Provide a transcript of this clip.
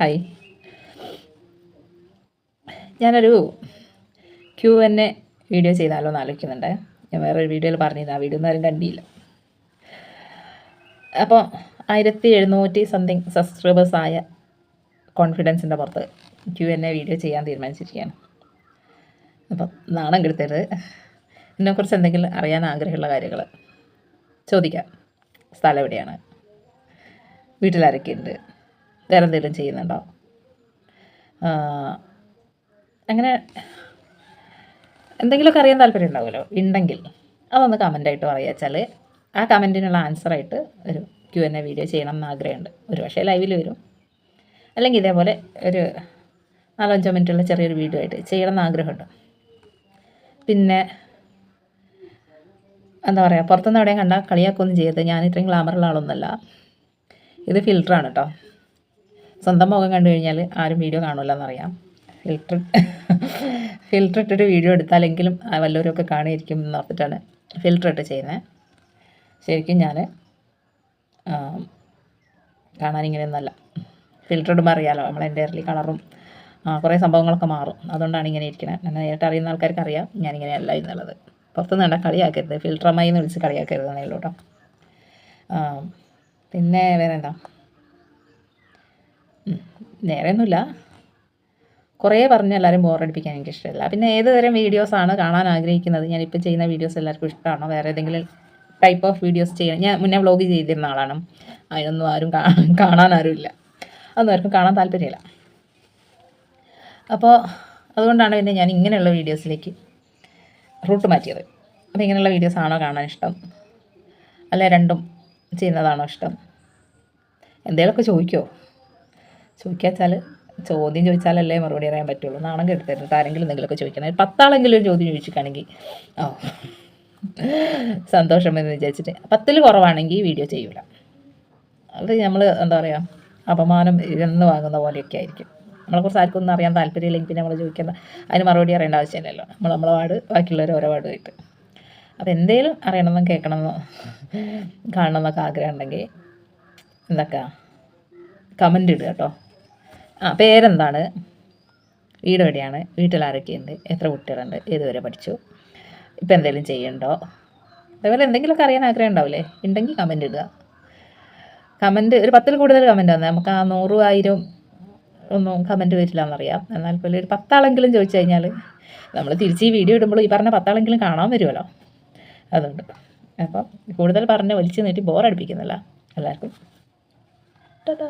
Hi. ഞാനൊരു Q N A video ചെയ്താലോ എന്ന് ആലോചിക്കുന്നുണ്ട്. ഞാൻ വേറൊരു വീഡിയോയിൽ പറഞ്ഞിരുന്നു ആ വീഡിയോ ഒന്നും ആരും കണ്ടിയില്ല അപ്പോൾ ആയിരത്തി എഴുന്നൂറ്റി സംതിങ് സബ്സ്ക്രൈബേഴ്സ് ആയ കോൺഫിഡൻസിന്റെ പുറത്ത് ക്യു എൻ എ വീഡിയോ ചെയ്യാൻ തീരുമാനിച്ചിരിക്കുകയാണ്. അപ്പം നാണം കെടുത്തരുത്. എന്നെക്കുറിച്ച് എന്തെങ്കിലും അറിയാൻ ആഗ്രഹമുള്ള കാര്യങ്ങൾ ചോദിക്കാം. സ്ഥലം എവിടെയാണ്? വീട്ടിലാരൊക്കെയുണ്ട് വേറെ എന്തെങ്കിലും ചെയ്യുന്നുണ്ടോ അങ്ങനെ എന്തെങ്കിലുമൊക്കെ അറിയാൻ താല്പര്യം ഉണ്ടാവുമല്ലോ. ഉണ്ടെങ്കിൽ അതൊന്ന് കമന്റായിട്ട് പറയുക വെച്ചാൽ ആ കമന്റിനുള്ള ആൻസറായിട്ട് ഒരു ക്യു എൻ എ വീഡിയോ ചെയ്യണം എന്ന് ആഗ്രഹമുണ്ട്. ഒരു പക്ഷേ ലൈവിൽ വരും. അല്ലെങ്കിൽ ഇതേപോലെ ഒരു നാലഞ്ചോ മിനിറ്റുള്ള ചെറിയൊരു വീഡിയോ ആയിട്ട് ചെയ്യണം എന്ന് ആഗ്രഹമുണ്ട്. പിന്നെ എന്താ പറയുക പുറത്തുനിന്ന് എവിടെയും കണ്ടാൽ കളിയാക്കൊന്നും ചെയ്യരുത്. ഞാൻ ഇത്രയും ഗ്ലാമറുള്ള ആളൊന്നുമല്ല. ഇത് ഫിൽറ്ററാണ് കേട്ടോ സ്വന്തം മുഖം കണ്ടു കഴിഞ്ഞാൽ ആരും വീഡിയോ കാണില്ലെന്നറിയാം ഫിൽറ്റർ ഫിൽറ്റർ ഇട്ടിട്ട് വീഡിയോ എടുത്താലെങ്കിലും വല്ലവരൊക്കെ കാണുമായിരിക്കും എന്ന് ഓർത്തിട്ടാണ് ഫിൽറ്റർ ഇട്ട് ചെയ്യുന്നത് ശരിക്കും ഞാൻ കാണാനിങ്ങനെയൊന്നല്ല. ഫിൽറ്റർ ഇടുമ്പോൾ അറിയാമല്ലോ നമ്മളെ എന്റെ ഇറലി കളറും കുറേ സംഭവങ്ങളൊക്കെ മാറും. അതുകൊണ്ടാണ് ഇങ്ങനെ ഇരിക്കുന്നത് എന്നെ നേരിട്ട് അറിയുന്ന ആൾക്കാർക്ക് അറിയാം ഞാനിങ്ങനെയല്ല എന്നുള്ളത്. പുറത്തുനിന്ന് കണ്ടാൽ കളിയാക്കരുത്. ഫിൽറ്റർ അമ്മായി വിളിച്ച് കളിയാക്കരുത് എന്നേ ഉള്ളൂ കേട്ടോ. പിന്നെ വേറെ എന്താ ഒന്നുമില്ല കുറേ പറഞ്ഞ് എല്ലാവരും ബോറടിപ്പിക്കാൻ എനിക്ക് ഇഷ്ടമില്ല. പിന്നെ ഏത് തരം വീഡിയോസാണ് കാണാൻ ആഗ്രഹിക്കുന്നത്? ഞാനിപ്പോൾ ചെയ്യുന്ന വീഡിയോസ് എല്ലാവർക്കും ഇഷ്ടമാണോ? വേറെ ഏതെങ്കിലും ടൈപ്പ് ഓഫ് വീഡിയോസ് ചെയ്യണം. ഞാൻ മുന്നേ വ്ളോഗ് ചെയ്തിരുന്ന ആളാണ്. അതിനൊന്നും ആരും കാണാൻ ആരുമില്ല. അതൊന്നും ആർക്കും കാണാൻ താല്പര്യമില്ല. അപ്പോൾ അതുകൊണ്ടാണ് പിന്നെ ഞാൻ ഇങ്ങനെയുള്ള വീഡിയോസിലേക്ക് റൂട്ട് മാറ്റിയത്. അപ്പോൾ ഇങ്ങനെയുള്ള വീഡിയോസ് ആണോ കാണാൻ ഇഷ്ടം? അല്ലെ? രണ്ടും ചെയ്യുന്നതാണോ ഇഷ്ടം? എന്തെങ്കിലുമൊക്കെ ചോദിക്കുമോ ചോദിക്കാച്ചാൽ ചോദ്യം ചോദിച്ചാലല്ലേ മറുപടി അറിയാൻ പറ്റുള്ളൂ. നാണം കെടുത്തരുത്. ആരെങ്കിലും എന്തെങ്കിലുമൊക്കെ ചോദിക്കണം. പത്താളെങ്കിലും ഒരു ചോദ്യം ചോദിച്ചിട്ടാണെങ്കിൽ ഓ സന്തോഷം എന്ന് വിചാരിച്ചിട്ട്. പത്തിൽ കുറവാണെങ്കിൽ വീഡിയോ ചെയ്യൂല. അത് നമ്മൾ എന്താ പറയുക അപമാനം ഇതെന്ന് വാങ്ങുന്ന പോലെയൊക്കെ ആയിരിക്കും. നമ്മളെക്കുറിച്ച് ആർക്കും ഒന്നും അറിയാൻ താല്പര്യമില്ലെങ്കിൽ പിന്നെ നമ്മൾ ചോദിക്കേണ്ട അതിന് മറുപടി അറിയേണ്ട ആവശ്യമില്ലല്ലോ. നമ്മൾ നമ്മളെ പാട് ബാക്കിയുള്ളവർ ഓരോ പാടുമായിട്ട് അപ്പോൾ എന്തേലും അറിയണമെന്നും കേൾക്കണമെന്നോ കാണണമെന്നൊക്കെ ആഗ്രഹം ഉണ്ടെങ്കിൽ എന്തൊക്കെ? കമന്റ് ഇടുക കേട്ടോ. ആ പേരെന്താണ്? വീട് എവിടെയാണ് വീട്ടിൽ ആരൊക്കെയുണ്ട് എത്ര കുട്ടികളുണ്ട്? ഏതുവരെ പഠിച്ചു? ഇപ്പം എന്തെങ്കിലും ചെയ്യണ്ടോ? അതേപോലെ എന്തെങ്കിലുമൊക്കെ അറിയാൻ ആഗ്രഹം ഉണ്ടാവില്ലേ? ഉണ്ടെങ്കിൽ കമന്റ് ഇടുക. കമന്റ് ഒരു പത്തിൽ കൂടുതൽ കമന്റ് വന്നാൽ നമുക്ക് ആ നൂറും ആയിരം ഒന്നും കമന്റ് വരില്ല എന്നറിയാം എന്നാൽ പോലും ഒരു പത്താളെങ്കിലും ചോദിച്ചു കഴിഞ്ഞാൽ നമ്മൾ തിരിച്ച് ഈ വീഡിയോ ഇടുമ്പോൾ ഈ പറഞ്ഞ പത്താളെങ്കിലും കാണാൻ വരുമല്ലോ. അതുകൊണ്ട്. അപ്പം കൂടുതൽ പറഞ്ഞ് വലിച്ചു നീട്ടി ബോറടിപ്പിക്കുന്നില്ല എല്ലാവർക്കും. ടാറ്റാ